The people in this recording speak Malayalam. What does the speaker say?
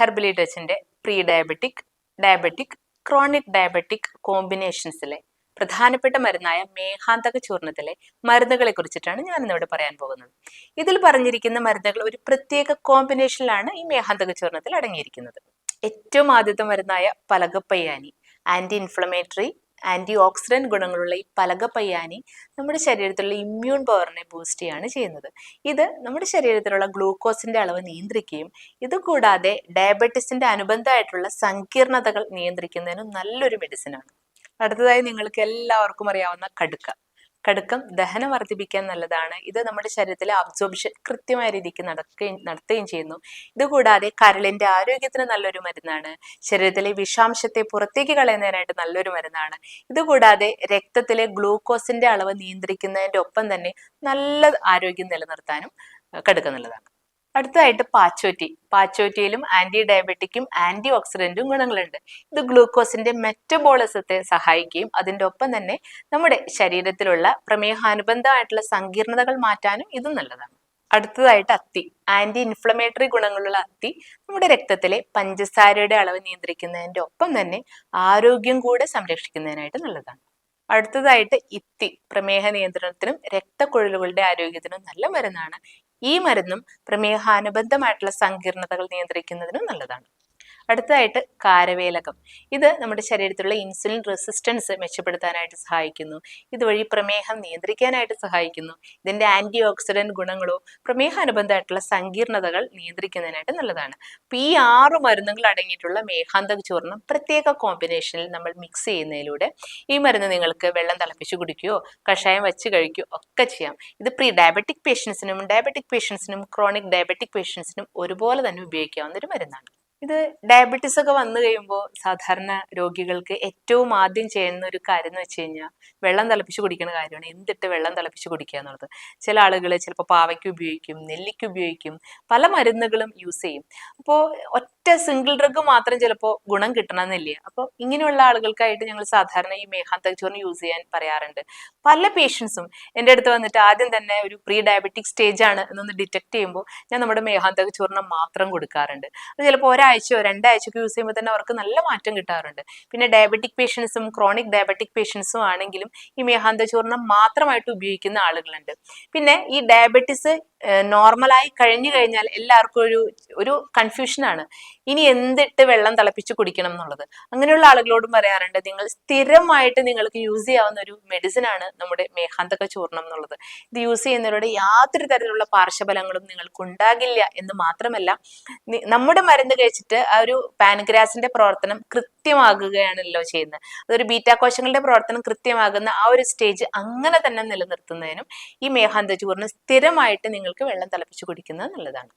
Herbally ടച്ചിന്റെ pre diabetic diabetic chronic diabetic കോമ്പിനേഷൻസിലെ പ്രധാനപ്പെട്ട മരുന്നായ മേഹാന്തക ചൂർണത്തിലെ മരുന്നുകളെ കുറിച്ചിട്ടാണ് ഞാൻ ഇന്നിവിടെ പറയാൻ പോകുന്നത്. ഇതിൽ പറഞ്ഞിരിക്കുന്ന മരുന്നുകൾ ഒരു പ്രത്യേക കോമ്പിനേഷനിലാണ് ഈ മേഹാന്തക ചൂർണത്തിൽ അടങ്ങിയിരിക്കുന്നത്. ഏറ്റവും ആദ്യത്തെ മരുന്നായ പലകപ്പയ്യാനി ആന്റി ഇൻഫ്ലമേറ്ററി ആന്റി ഓക്സിഡന്റ് ഗുണങ്ങളുള്ള ഈ പലകപ്പയ്യാനി നമ്മുടെ ശരീരത്തിലുള്ള ഇമ്മ്യൂൺ പവറിനെ ബൂസ്റ്റ് ചെയ്യാണ് ചെയ്യുന്നത്. ഇത് നമ്മുടെ ശരീരത്തിലുള്ള ഗ്ലൂക്കോസിന്റെ അളവ് നിയന്ത്രിക്കുകയും ഇതുകൂടാതെ ഡയബറ്റീസിന്റെ അനുബന്ധമായിട്ടുള്ള സങ്കീർണതകൾ നിയന്ത്രിക്കുന്നതിനും നല്ലൊരു മെഡിസിനാണ് അടുത്തതായി നിങ്ങൾക്ക് എല്ലാവർക്കും അറിയാവുന്ന കടുക്ക. കടുക്കം ദഹനം വർദ്ധിപ്പിക്കാൻ നല്ലതാണ്. ഇത് നമ്മുടെ ശരീരത്തിലെ അബ്സോർപ്ഷൻ കൃത്യമായ രീതിക്ക് നടക്കുകയും നടത്തുകയും ചെയ്യുന്നു. ഇതുകൂടാതെ കരളിന്റെ ആരോഗ്യത്തിന് നല്ലൊരു മരുന്നാണ്. ശരീരത്തിലെ വിഷാംശത്തെ പുറത്തേക്ക് കളയുന്നതിനായിട്ട് നല്ലൊരു മരുന്നാണ്. ഇതുകൂടാതെ രക്തത്തിലെ ഗ്ലൂക്കോസിന്റെ അളവ് നിയന്ത്രിക്കുന്നതിന്റെ ഒപ്പം തന്നെ നല്ല ആരോഗ്യം നിലനിർത്താനും കടുക്കം നല്ലതാണ്. അടുത്തതായിട്ട് പാച്ചോറ്റി. പാച്ചോറ്റിയിലും ആന്റി ഡയബറ്റിക്കും ആന്റി ഓക്സിഡന്റും ഗുണങ്ങളുണ്ട്. ഇത് ഗ്ലൂക്കോസിന്റെ മെറ്റബോളിസത്തെ സഹായിക്കുകയും അതിന്റെ ഒപ്പം തന്നെ നമ്മുടെ ശരീരത്തിലുള്ള പ്രമേഹാനുബന്ധമായിട്ടുള്ള സങ്കീർണതകൾ മാറ്റാനും ഇത് നല്ലതാണ്. അടുത്തതായിട്ട് അത്തി. ആന്റി ഇൻഫ്ലമേറ്ററി ഗുണങ്ങളുള്ള അത്തി നമ്മുടെ രക്തത്തിലെ പഞ്ചസാരയുടെ അളവ് നിയന്ത്രിക്കുന്നതിന്റെ ഒപ്പം തന്നെ ആരോഗ്യം കൂടെ സംരക്ഷിക്കുന്നതിനായിട്ട് നല്ലതാണ്. അടുത്തതായിട്ട് ഇത്തി. പ്രമേഹ നിയന്ത്രണത്തിനും രക്തക്കൊഴലുകളുടെ ആരോഗ്യത്തിനും നല്ല മരുന്നാണ് ഈ മരുന്നും പ്രമേഹാനുബന്ധമായിട്ടുള്ള സങ്കീർണതകൾ നിയന്ത്രിക്കുന്നതിനും നല്ലതാണ്. അടുത്തതായിട്ട് കാരവേലകം. ഇത് നമ്മുടെ ശരീരത്തിലുള്ള ഇൻസുലിൻ റെസിസ്റ്റൻസ് മെച്ചപ്പെടുത്താനായിട്ട് സഹായിക്കുന്നു. ഇതുവഴി പ്രമേഹം നിയന്ത്രിക്കാനായിട്ട് സഹായിക്കുന്നു. ഇതിന്റെ ആന്റി ഓക്സിഡന്റ് ഗുണങ്ങളോ പ്രമേഹാനുബന്ധമായിട്ടുള്ള സങ്കീർണതകൾ നിയന്ത്രിക്കുന്നതിനായിട്ട് നല്ലതാണ്. അപ്പൊ ഈ ആറ് മരുന്നുകൾ അടങ്ങിയിട്ടുള്ള മേഘാന്തക ചൂർണം പ്രത്യേക കോമ്പിനേഷനിൽ നമ്മൾ മിക്സ് ചെയ്യുന്നതിലൂടെ ഈ മരുന്ന് നിങ്ങൾക്ക് വെള്ളം തിളപ്പിച്ച് കുടിക്കുകയോ കഷായം വെച്ച് കഴിക്കുകയോ ഒക്കെ ചെയ്യാം. ഇത് പ്രീ ഡയബറ്റിക് പേഷ്യൻസിനും ഡയബറ്റിക് പേഷ്യൻസിനും ക്രോണിക് ഡയബറ്റിക് പേഷ്യൻസിനും ഒരുപോലെ തന്നെ ഉപയോഗിക്കാവുന്ന ഒരു മരുന്നാണ്. ഇത് ഡയബറ്റീസ് ഒക്കെ വന്നു കഴിയുമ്പോൾ സാധാരണ രോഗികൾക്ക് ഏറ്റവും ആദ്യം ചെയ്യുന്ന ഒരു കാര്യം എന്ന് വെച്ച് കഴിഞ്ഞാൽ വെള്ളം തിളപ്പിച്ച് കുടിക്കുന്ന കാര്യമാണ്. എന്തിട്ട് വെള്ളം തിളപ്പിച്ച് കുടിക്കുക എന്നുള്ളത്. ചില ആളുകൾ ചിലപ്പോൾ പാവയ്ക്ക് ഉപയോഗിക്കും നെല്ലിക്ക് ഉപയോഗിക്കും പല മരുന്നുകളും യൂസ് ചെയ്യും. അപ്പോൾ ഒറ്റ സിംഗിൾ ഡ്രഗ് മാത്രം ചിലപ്പോൾ ഗുണം കിട്ടണമെന്നില്ല. അപ്പോൾ ഇങ്ങനെയുള്ള ആളുകൾക്കായിട്ട് ഞങ്ങൾ സാധാരണ ഈ മേഘാന്തകച്ചോറിന് യൂസ് ചെയ്യാൻ പറയാറുണ്ട്. പല പേഷ്യൻസും എന്റെ അടുത്ത് വന്നിട്ട് ആദ്യം തന്നെ ഒരു പ്രീ ഡയബറ്റിക് സ്റ്റേജ് ആണ് എന്നൊന്ന് ഡിറ്റക്ട് ചെയ്യുമ്പോൾ ഞാൻ നമ്മുടെ മേഘാന്തക ചോറിന് മാത്രം കൊടുക്കാറുണ്ട്. അത് ചിലപ്പോൾ ഒരാഴ്ചയോ രണ്ടാഴ്ചയോ യൂസ് ചെയ്യുമ്പോൾ തന്നെ അവർക്ക് നല്ല മാറ്റം കിട്ടാറുണ്ട്. പിന്നെ ഡയബറ്റിക് പേഷ്യൻസും ക്രോണിക് ഡയബറ്റിക് പേഷ്യൻസും ആണെങ്കിലും ഈ മേഹാന്ത ചൂർണം മാത്രമായിട്ട് ഉപയോഗിക്കുന്ന ആളുകളുണ്ട്. പിന്നെ ഈ ഡയബറ്റിസ് നോർമലായി കഴിഞ്ഞു കഴിഞ്ഞാൽ എല്ലാവർക്കും ഒരു ഒരു കൺഫ്യൂഷനാണ് ഇനി എന്തിട്ട് വെള്ളം തിളപ്പിച്ച് കുടിക്കണം എന്നുള്ളത്. അങ്ങനെയുള്ള ആളുകളോടും പറയാറുണ്ട് നിങ്ങൾ സ്ഥിരമായിട്ട് നിങ്ങൾക്ക് യൂസ് ചെയ്യാവുന്ന ഒരു മെഡിസിൻ ആണ് നമ്മുടെ മേഹാന്തക ചൂർണം എന്നുള്ളത്. ഇത് യൂസ് ചെയ്യുന്നവരുടെ യാതൊരു തരത്തിലുള്ള പാർശ്വഫലങ്ങളും നിങ്ങൾക്ക് ഉണ്ടാകില്ല എന്ന് മാത്രമല്ല നമ്മുടെ മരുന്ന് കഴിച്ചിട്ട് ആ ഒരു പാൻഗ്രാസിന്റെ പ്രവർത്തനം കൃത്യമാകുകയാണല്ലോ ചെയ്യുന്നത്. അതൊരു ബീറ്റാ കോശങ്ങളുടെ പ്രവർത്തനം കൃത്യമാകുന്ന ആ ഒരു സ്റ്റേജ് അങ്ങനെ തന്നെ നിലനിർത്തുന്നതിനും ഈ മേഹാന്തചൂർണ് സ്ഥിരമായിട്ട് നിങ്ങൾക്ക് വെള്ളം തിളപ്പിച്ച് കുടിക്കുന്നത് നല്ലതാണ്.